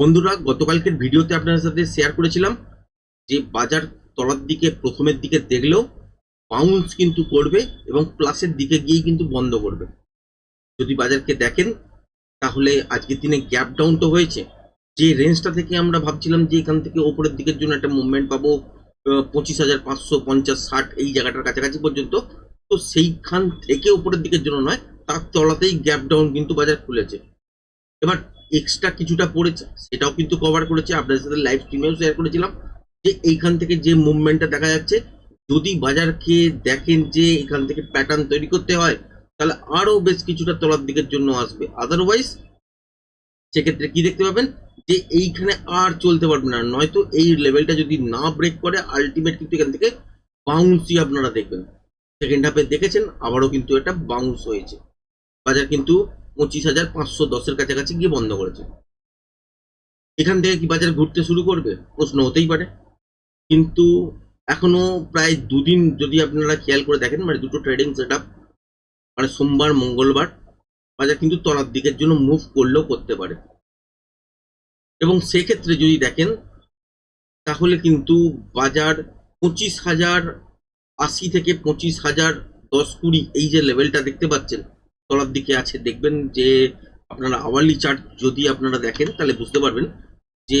বন্ধুরা, গতকালকের ভিডিওতে আপনাদের সাথে শেয়ার করেছিলাম যে বাজার তলার দিকে, প্রথমের দিকে দেখলেও বাউন্স কিন্তু করবে এবং প্লাসের দিকে গিয়েই কিন্তু বন্ধ করবে। যদি বাজারকে দেখেন, তাহলে আজকের দিনে গ্যাপ ডাউন তো হয়েছে। যে রেঞ্জটা থেকে আমরা ভাবছিলাম যে এখান থেকে ওপরের দিকের জন্য একটা মুভমেন্ট পাবো পঁচিশ হাজার পাঁচশো পঞ্চাশ ষাট, এই জায়গাটার কাছাকাছি পর্যন্ত, তো সেইখান থেকে ওপরের দিকের জন্য নয়, তার তলাতেই গ্যাপ ডাউন কিন্তু বাজার খুলেছে। এবার এক্সট্রা কিছুটা পড়েছে সেটাও কিন্তু কভার করেছে। আপনাদের সাথে লাইভ স্ট্রিমেও শেয়ার করেছিলাম যে এইখান থেকে যে মুভমেন্টটা দেখা যাচ্ছে, যদি বাজারকে দেখেন যে এখান থেকে প্যাটার্ন তৈরি করতে হয়, তাহলে আরও বেশ কিছুটা তলার দিকের জন্য আসবে। আদারওয়াইজ সেক্ষেত্রে কি দেখতে পাবেন? যে এইখানে আর চলতে পারবে না। নয়তো এই লেভেলটা যদি না ব্রেক করে আলটিমেট কিন্তু এখান থেকে বাউন্সই আপনারা দেখবেন। সেকেন্ড হাফে দেখেছেন, আবারও কিন্তু এটা বাউন্স হয়েছে। বাজার কিন্তু পঁচিশ হাজার পাঁচশো দশের কাছাকাছি গিয়ে বন্ধ করেছে। এখান থেকে কি বাজার ঘুরতে শুরু করবে? প্রশ্ন হতেই পারে। কিন্তু এখনও প্রায় দুদিন যদি আপনারা খেয়াল করে দেখেন মানে দুটো ট্রেডিং সেট মানে সোমবার, মঙ্গলবার, বাজার কিন্তু তলার দিকের জন্য মুভ করলেও করতে পারে। এবং সেক্ষেত্রে যদি দেখেন, তাহলে কিন্তু বাজার পঁচিশ হাজার আশি থেকে পঁচিশ হাজার দশ কুড়ি, এই যে লেভেলটা দেখতে পাচ্ছেন তলার দিকে আছে, দেখবেন যে আপনারা আওয়ারলি চার্ট যদি আপনারা দেখেন, তাহলে বুঝতে পারবেন যে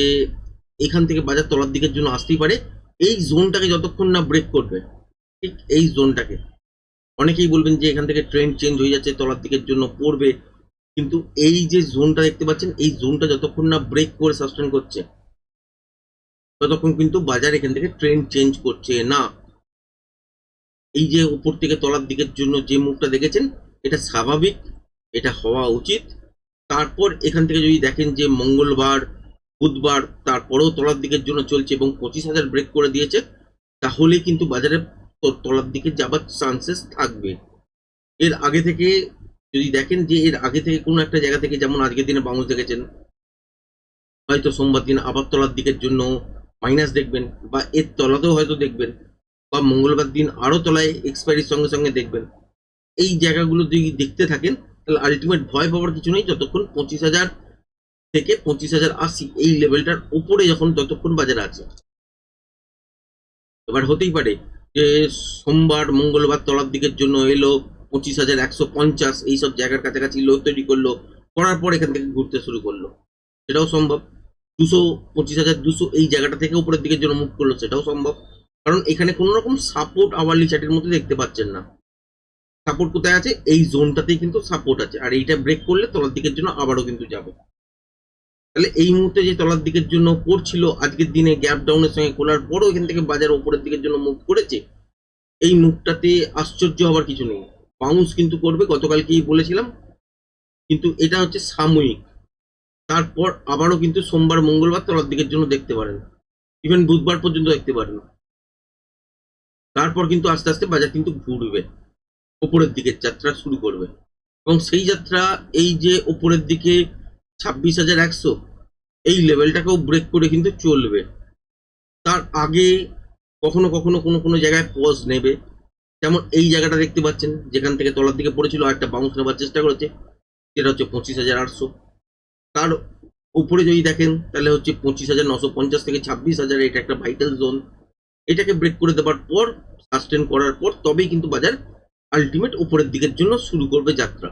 এখান থেকে বাজার তলার দিকের জন্য আসতেই পারে। এই জোনটাকে যতক্ষণ না ব্রেক করবে, ঠিক এই জোনটাকে অনেকেই বলবেন যে এখান থেকে ট্রেন্ড চেঞ্জ হয়ে যাচ্ছে, তলার দিকের জন্য পড়বে। কিন্তু এই যে জোনটা দেখতে পাচ্ছেন, এই জোনটা যতক্ষণ না ব্রেক করে সাস্টেন করছে, ততক্ষণ কিন্তু বাজার এখান থেকে ট্রেন্ড চেঞ্জ করছে না। এই যে উপর থেকে তলার দিকের জন্য যে মুখটা দেখেছেন এটা স্বাভাবিক, এটা হওয়া উচিত। তারপর এখান থেকে যদি দেখেন যে মঙ্গলবার, বুধবার তারপরেও তলার দিকের জন্য চলছে এবং পঁচিশ হাজার ব্রেক করে দিয়েছে, তাহলে কিন্তু বাজারে তলার দিকে যাবার চান্সেস থাকবে। এর আগে থেকে যদি দেখেন যে এর আগে থেকে কোনো একটা জায়গা থেকে যেমন আজকের দিনে বাউন্স দেখেছেন, হয়তো সোমবার দিন আবার তলার দিকের জন্য মাইনাস দেখবেন বা এর তলাতেও হয়তো দেখবেন বা মঙ্গলবার দিন আরও তলায় এক্সপায়ারির সঙ্গে সঙ্গে দেখবেন। এই জায়গাগুলো যদি দেখতে থাকেন, তাহলে আলটিমেট ভয় পাওয়ার কিছু নেই। যতক্ষণ পঁচিশ হাজার থেকে পঁচিশ হাজার আশি এই লেভেলটার উপরে যখন যতক্ষণ বাজারে আছে। এবার হতেই পারে যে সোমবার, মঙ্গলবার তলার দিকের জন্য এলো, পঁচিশ হাজার একশো পঞ্চাশ এইসব জায়গার কাছাকাছি লো তৈরি করল, করার পর এখান থেকে ঘুরতে শুরু করল। সেটাও সম্ভব। দুশো, পঁচিশ হাজার দুশো এই জায়গাটা থেকে উপরের দিকের জন্য মুভ করল, সেটাও সম্ভব। কারণ এখানে কোনো রকম সাপোর্ট আওয়ারলি চার্টের মধ্যে দেখতে পাচ্ছেন না। সাপোর্ট কোথায় আছে? এই জোনটাতেই কিন্তু সাপোর্ট আছে। আর এইটা ব্রেক করলে তলার দিকের জন্য আবারও কিন্তু যাবে। তাহলে এই মুহূর্তে যে তলার দিকের জন্য পড়ছিল, আজকের দিনে গ্যাপ ডাউনের সঙ্গে খোলার পরও এখান থেকে বাজার উপরের দিকের জন্য মুভ করেছে, এই মুভটাতে আশ্চর্য হওয়ার কিছু নেই। বাউন্স কিন্তু করবে, গতকালকেই বলেছিলাম। কিন্তু এটা হচ্ছে সাময়িক। তারপর আবারও কিন্তু সোমবার, মঙ্গলবার তলার দিকের জন্য দেখতে পারেন। ইভেন বুধবার পর্যন্ত দেখতে পারেন। তারপর কিন্তু আস্তে আস্তে বাজার কিন্তু ঘুরবে। ওপরের দিকে যাত্রা শুরু করবে। এবং সেই যাত্রা, এই যে ওপরের দিকে ছাব্বিশ হাজার একশো, এই লেভেলটাকেও ব্রেক করে কিন্তু চলবে। তার আগে কখনো কখনো কোনো কোনো জায়গায় পজ নেবে। যেমন এই জায়গাটা দেখতে পাচ্ছেন, যেখান থেকে তলার দিকে পড়েছিল একটা বাউন্স নেবার চেষ্টা করেছে সেটা হচ্ছে পঁচিশ হাজার আটশো। তার উপরে যদি দেখেন, তাহলে হচ্ছে পঁচিশ হাজার নশো পঞ্চাশ থেকে ছাব্বিশ হাজার, এটা একটা ভাইটাল জোন এটাকে ব্রেক করে দেওয়ার পর সাস্টেন করার পর, তবেই কিন্তু বাজার আলটিমেট উপরের দিকের জন্য শুরু করবে যাত্রা।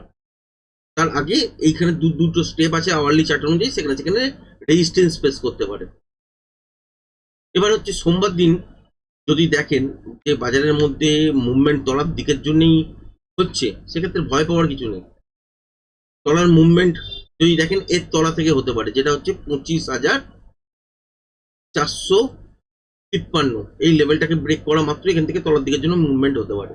তার আগে এইখানে দু দুটো স্টেপ আছে আওয়ারলি চার্ট অনুযায়ী, সেখানে সেখানে রেজিস্ট্যান্স ফেস করতে পারে। এবার হচ্ছে সোমবার দিন যদি দেখেন যে বাজারের মধ্যে মুভমেন্ট তলার দিকের জন্যই হচ্ছে, সেক্ষেত্রে ভয় পাওয়ার কিছু নেই। তলার মুভমেন্ট যদি দেখেন, এর তলা থেকে হতে পারে, যেটা হচ্ছে পঁচিশ হাজার চারশো তিপ্পান্ন। এই লেভেলটাকে ব্রেক করা মাত্র এখান থেকে তলার দিকের জন্য মুভমেন্ট হতে পারে।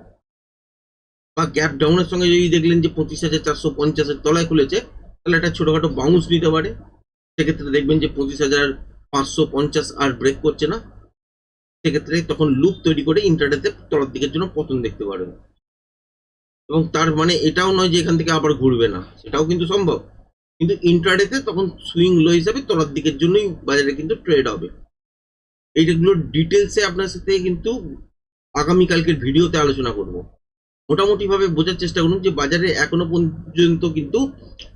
বা গ্যাপ ডাউনের সঙ্গে যদি দেখলেন যে পঁচিশ হাজার চারশো পঞ্চাশের তলায় খুলেছে, তাহলে একটা ছোটোখাটো বাউন্স নিতে পারে। সেক্ষেত্রে দেখবেন যে পঁচিশ হাজার পাঁচশো পঞ্চাশ আর ব্রেক করছে না। সেক্ষেত্রে তখন লুপ তৈরি করে ইন্টারনেটে তলার দিকের জন্য পতন দেখতে পারেন এবং তার মানে এটাও নয় যে এখান থেকে আবার ঘুরবে না, সেটাও কিন্তু সম্ভব। কিন্তু ইন্টারডেতে তখন সুইং লো হিসাবে তলার দিকের জন্যই বাজারে কিন্তু ট্রেড হবে। এইগুলোর ডিটেলসে আপনার সাথে কিন্তু আগামীকালকের ভিডিওতে আলোচনা করব। মোটামুটি ভাবে বোঝার চেষ্টা করুন যে বাজারে এখনও পর্যন্ত কিন্তু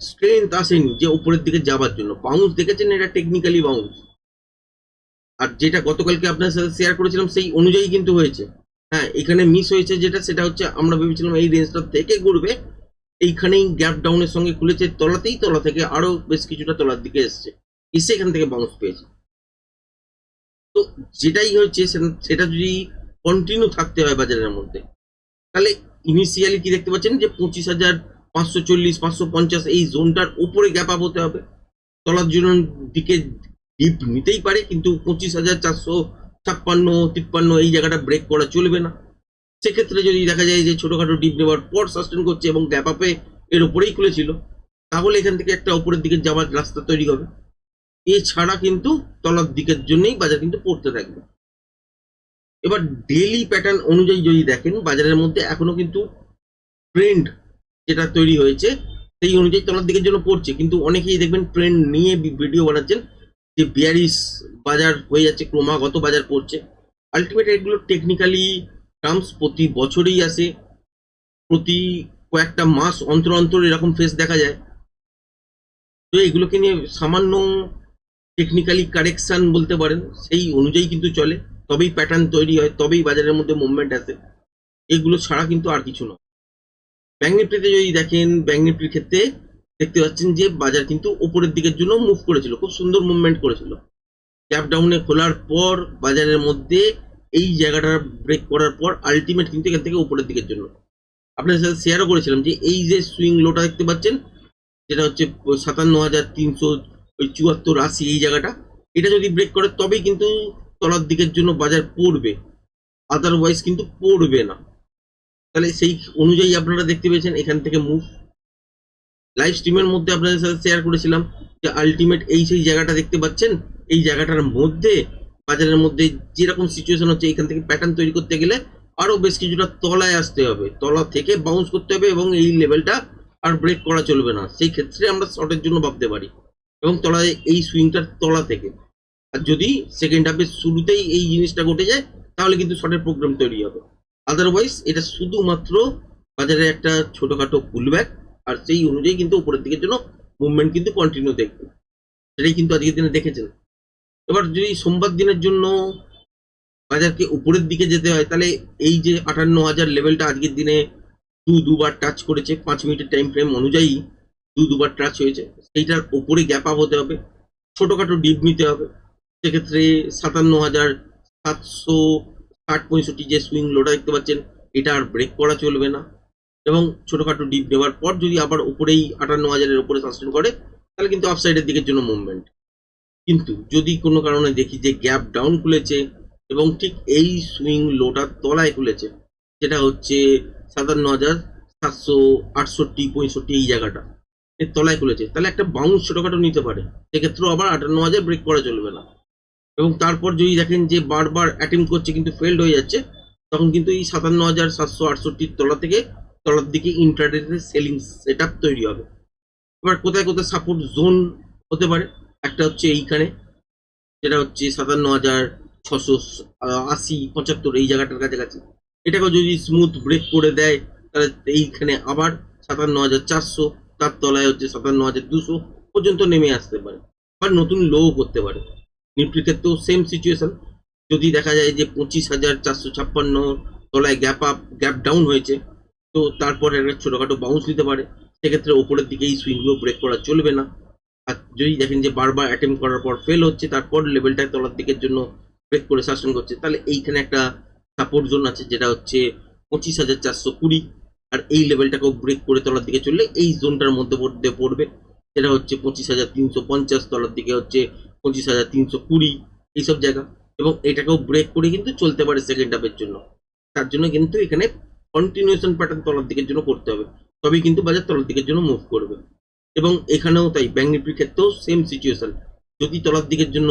স্ট্রেংথ আসেনি, যে উপরের দিকে যাবার জন্য। বাউন্স দেখেছেন এটা টেকনিক্যালি বাউন্স আর যেটা গতকালকে আপনার সাথে শেয়ার করেছিলাম সেই অনুযায়ী কিন্তু হয়েছে। হ্যাঁ এখানে মিস হয়েছে যেটা, সেটা হচ্ছে আমরা ভেবেছিলাম এই রেঞ্জটা থেকে ঘুরবে। এইখানেই গ্যাপ ডাউনের সঙ্গে খুলেছে, তলাতেই তলা থেকে আরও বেশ কিছুটা তলার দিকে এসছে। এসে এখান থেকে বাউন্স পেয়েছে। তো যেটাই হচ্ছে সেটা যদি কন্টিনিউ থাকতে হয় বাজারের মধ্যে, তাহলে ইনিশিয়ালি কি দেখতে পাচ্ছেন? যে পঁচিশ হাজার পাঁচশো চল্লিশ, পাঁচশো পঞ্চাশ এই জোনটার উপরে গ্যাপ আপ হতে হবে। তলার জন্য দিকে ডিপ নিতেই পারে, কিন্তু পঁচিশ হাজার চারশো ছাপ্পান্ন, তিপ্পান্ন এই জায়গাটা ব্রেক করা চলবে না। সেক্ষেত্রে যদি দেখা যায় যে ছোটখাটো ডিপ নেওয়ার পর সাস্টেন করছে এবং গ্যাপ আপে এর উপরেই খুলেছিল, তাহলে এখান থেকে একটা উপরের দিকে যাওয়ার রাস্তা তৈরি হবে। এছাড়া কিন্তু তলার দিকের জন্যই বাজার কিন্তু পড়তে থাকবে। এবার ডেলি প্যাটার্ন অনুযায়ী যদি দেখেন, বাজারের মধ্যে এখনও কিন্তু ট্রেন্ড যেটা তৈরি হয়েছে, সেই অনুযায়ী তলার দিকের জন্য পড়ছে। কিন্তু অনেকেই দেখবেন ট্রেন্ড নিয়ে ভিডিও বানাচ্ছেন যে বিয়ারিস বাজার হয়ে যাচ্ছে, ক্রমাগত বাজার পড়ছে। আলটিমেট এগুলো টেকনিক্যালি টার্মস প্রতি বছরেই আসে। প্রতি কয়েকটা মাস অন্তর অন্তর এরকম ফেস দেখা যায়। তো এগুলোকে নিয়ে সামান্য টেকনিক্যালি কারেকশন বলতে পারেন, সেই অনুযায়ী কিন্তু চলে। তবেই প্যাটার্ন তৈরি হয়, তবেই বাজারের মধ্যে মুভমেন্ট আসে। এগুলো ছাড়া কিন্তু আর কিছু নয়। ব্যাঙ্ক নিফটিতে যদি দেখেন ব্যাঙ্ক নিফটির ক্ষেত্রে দেখতে পাচ্ছেন যে বাজার কিন্তু উপরের দিকের জন্য মুভ করেছিল, খুব সুন্দর মুভমেন্ট করেছিল। ক্যাপ ডাউনে খোলার পর বাজারের মধ্যে এই জায়গাটা ব্রেক করার পর আলটিমেট কিন্তু এখান থেকে উপরের দিকের জন্য। আপনাদের সাথে শেয়ারও করেছিলাম যে এই যে সুইং লোটা দেখতে পাচ্ছেন যেটা হচ্ছে সাতান্ন হাজার তিনশো ওই চুয়াত্তর আশি এই জায়গাটা, এটা যদি ব্রেক করে তবেই কিন্তু তলার দিকের জন্য বাজার পড়বে আদারওয়াইজ কিন্তু পড়বে না। তাহলে সেই অনুযায়ী আপনারা দেখতে পেয়েছেন এখান থেকে মুভ লাইভ স্ট্রিমের মধ্যে আপনাদের সাথে শেয়ার করেছিলাম যে আলটিমেট এই সেই জায়গাটা দেখতে পাচ্ছেন। এই জায়গাটার মধ্যে, বাজারের মধ্যে যেরকম সিচুয়েশন হচ্ছে, এখান থেকে প্যাটার্ন তৈরি করতে গেলে আরও বেশ কিছুটা তলায় আসতে হবে। তলা থেকে বাউন্স করতে হবে এবং এই লেভেলটা আর ব্রেক করা চলবে না। সেই ক্ষেত্রে আমরা শর্টের জন্য ভাবতে পারি। এবং তলায় এই সুইংটার তলা থেকে। যদি সেকেন্ড হাফের শুরুতেই এই জিনিসটা ঘটে যায়, তাহলে কিন্তু শর্টের প্রোগ্রাম তৈরি হবে। আদারওয়াইজ এটা শুধুমাত্র বাজারে একটা ছোটখাটো পুলব্যাক আর সেই অনুযায়ী কিন্তু উপরের দিকের জন্য মুভমেন্ট কিন্তু কন্টিনিউ দেখবে। সেটাই কিন্তু আজকের দিনে দেখেছেন। এবার যদি সোমবার দিনের জন্য বাজারকে উপরের দিকে যেতে হয়, তাহলে এই যে আটান্ন হাজার লেভেলটা আজকের দিনে দু দুবার টাচ করেছে, পাঁচ মিনিটের টাইম ফ্রেম অনুযায়ী দু দুবার টাচ হয়েছে। সেইটার উপরে গ্যাপ আপ হতে হবে, ছোটোখাটো ডিপ নিতে হবে। সেক্ষেত্রে সাতান্ন হাজার সাতশো ষাট পঁয়ষট্টি যে সুইং লোটা দেখতে পাচ্ছেন, এটা আর ব্রেক করা চলবে না। এবং ছোটখাটো ডিপ নেওয়ার পর যদি আবার উপরেই আটান্ন হাজারের উপরে সাস্টেন করে, তাহলে কিন্তু আপসাইডের দিকের জন্য মুভমেন্ট কিন্তু যদি কোনো কারণে দেখি যে গ্যাপ ডাউন খুলেছে, এবং ঠিক এই সুইং লোটার তলায় খুলেছে যেটা হচ্ছে সাতান্ন হাজার সাতশো আটষট্টি পঁয়ষট্টি এই জায়গাটা। এর তলায় খুলেছে। তাহলে একটা বাউন্স ছোটোখাটো নিতে পারে। সেক্ষেত্রেও আবার আটান্ন হাজার ব্রেক করা চলবে না। এবং তারপর যদি দেখেন যে বারবার অ্যাটেম্প করছে কিন্তু ফেল্ড হয়ে যাচ্ছে, তখন কিন্তু এই সাতান্ন হাজার সাতশো আটষট্টির তলা থেকে তলার দিকে ইন্টারনেটে সেলিং সেট তৈরি হবে। এবার কোথায় কোথায় সাপোর্ট জোন হতে পারে? একটা হচ্ছে এইখানে, যেটা হচ্ছে সাতান্ন হাজার ছশো আশি পঁচাত্তর এই জায়গাটার কাছাকাছি। এটাকেও যদি স্মুথ ব্রেক করে দেয়, তাহলে এইখানে আবার সাতান্ন হাজার চারশো, তার তলায় হচ্ছে সাতান্ন হাজার দুশো পর্যন্ত নেমে আসতে পারে বা নতুন লো করতে পারে। নিফটির ক্ষেত্রেও সেম সিচুয়েশন যদি দেখা যায় যে পঁচিশ হাজার চারশো ছাপ্পান্ন তলায় গ্যাপ আপ গ্যাপ ডাউন হয়েছে, তো তারপরে একটা ছোটোখাটো বাউন্স নিতে পারে। সেক্ষেত্রে ওপরের দিকে এই সুইংগুলো ব্রেক করা চলবে না। আর যদি দেখেন যে বারবার অ্যাটেম্প করার পর ফেল হচ্ছে, তারপর লেভেলটা তলার দিকের জন্য ব্রেক করে শাসন করছে, তাহলে এইখানে একটা সাপোর্ট জোন আছে, যেটা হচ্ছে পঁচিশ হাজার চারশো কুড়ি। আর এই লেভেলটাকেও ব্রেক করে তলার দিকে চললে এই জোনটার মধ্যে পড়বে। সেটা হচ্ছে পঁচিশ হাজার তিনশো পঞ্চাশ, তলার দিকে হচ্ছে পঁচিশ হাজার, তিনশো কুড়ি, এইসব জায়গা। এবং এটাকেও ব্রেক করে কিন্তু চলতে পারে সেকেন্ড হাফের জন্য। তার জন্য কিন্তু এখানে কন্টিনিউশন প্যাটার্ন তলার দিকের জন্য করতে হবে। তবেই কিন্তু বাজার তলার দিকের জন্য মুভ করবে। এবং এখানেও তাই ব্যাঙ্ক নিফটির ক্ষেত্রেও সেম সিচুয়েশন যদি তলার দিকের জন্য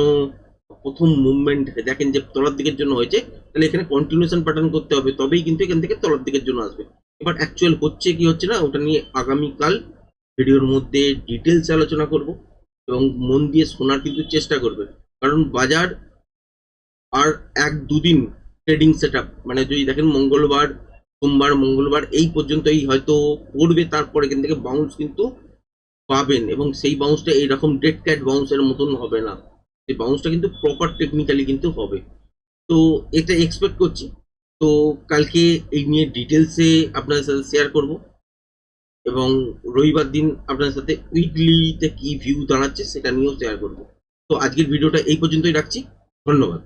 প্রথম মুভমেন্ট দেখেন যে তলার দিকের জন্য হয়েছে, তাহলে এখানে কন্টিনিউশন প্যাটার্ন করতে হবে। তবেই কিন্তু এখান থেকে তলার দিকের জন্য আসবে। এবার অ্যাকচুয়াল হচ্ছে কি হচ্ছে না, ওটা নিয়ে আগামীকাল ভিডিওর মধ্যে ডিটেলস আলোচনা করব। এবং মন দিয়ে শোনার কিন্তু চেষ্টা করবে। কারণ বাজার আর এক দুদিন ট্রেডিং সেট মানে যদি দেখেন মঙ্গলবার, সোমবার, মঙ্গলবার, এই পর্যন্তই হয়তো পড়বে, তারপরে এখান থেকে বাউন্স কিন্তু পাবেন এবং সেই বাউন্সটা এইরকম ডেড ক্যাট বাউন্সের মতন হবে না। সেই বাউন্সটা কিন্তু প্রপার টেকনিক্যালি কিন্তু হবে। তো এটা এক্সপেক্ট করছি। তো কালকে এই নিয়ে ডিটেলসে আপনাদের সাথে শেয়ার করব। এবং রবিবার দিন আপনাদের সাথে উইকলিতে কি ভিউ দাঁড়াচ্ছে সেটা নিয়েও শেয়ার করব। তো আজকের ভিডিওটা এই পর্যন্তই রাখছি। ধন্যবাদ।